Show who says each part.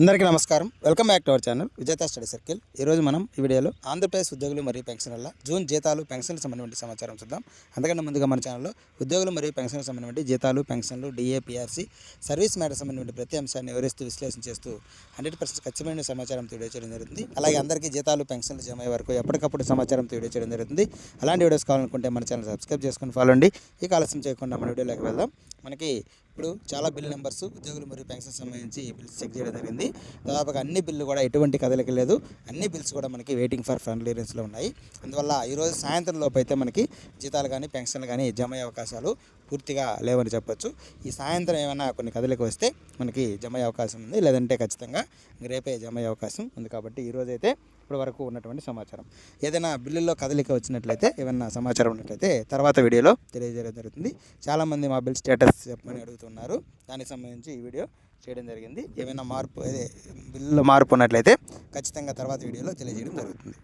Speaker 1: అందరికీ నమస్కారం. Welcome back to our channel Vijetha study circle ఈరోజు మనం ఈ వీడియోలో ఆంధ్రప్రదేశ్ ఉద్యోగులు మరియు పెన్షన్ల జూన్ జీతాలు పెన్షన్లకు సంబంధించిన సమాచారం చూద్దాం. అందుకంటే ముందుగా మన ఛానల్లో ఉద్యోగులు మరియు పెన్షన్లకు సంబంధించి జీతాలు పెన్షన్లు డిఏపిఆర్సీ సర్వీస్ మ్యాటర్ సంబంధించిన ప్రతి అంశాన్ని వివరిస్తూ విశ్లేషణ చేస్తూ హండ్రెడ్ పర్సెంట్ ఖచ్చితమైన సమాచారంతో వీడియో చేయడం జరుగుతుంది. అలాగే అందరికీ జీతాలు పెన్షన్లు జమ అయ్యే వరకు ఎప్పటికప్పుడు సమాచారంతో వీడియో చేయడం జరుగుతుంది. అలాంటి వీడియోస్ కావాలనుకుంటే మన ఛానల్ సబ్స్క్రైబ్ చేసుకొని ఫాలో అండి ఈ ఆలస్యం చేయకుండా మన వీడియోలోకి వెళ్దాం. మనకి ఇప్పుడు చాలా బిల్ నెంబర్స్ ఉద్యోగులు మరియు పెన్షన్ సంబంధించి బిల్స్ చెక్ చేయడం జరిగింది. దాదాపుగా అన్ని బిల్లు కూడా ఎటువంటి కదలిక లేదు. అన్ని బిల్స్ కూడా మనకి వెయిటింగ్ ఫర్ ఫండ్ క్లియరెన్స్లో ఉన్నాయి. అందువల్ల ఈరోజు సాయంత్రం లోపు అయితే మనకి జీతాలు కానీ పెన్షన్లు కానీ జమ అయ్యే అవకాశాలు పూర్తిగా లేవని చెప్పొచ్చు. ఈ సాయంత్రం ఏమైనా కొన్ని కదలిక వస్తే మనకి జమ అయ్యే అవకాశం ఉంది. లేదంటే ఖచ్చితంగా రేపే జమ అయ్యే అవకాశం ఉంది కాబట్టి ఈరోజు అయితే ఇప్పటి వరకు ఉన్నటువంటి సమాచారం. ఏదైనా బిల్లుల్లో కదలిక వచ్చినట్లయితే ఏమైనా సమాచారం ఉన్నట్లయితే తర్వాత వీడియోలో తెలియజేయడం జరుగుతుంది. చాలామంది మా బిల్ స్టేటస్ చెప్పమని అడుగుతున్నారు దానికి సంబంధించి ఈ వీడియో చేయడం జరిగింది. ఏమైనా మార్పు అదే బిల్లులో మార్పు ఉన్నట్లయితే ఖచ్చితంగా తర్వాత వీడియోలో తెలియజేయడం జరుగుతుంది.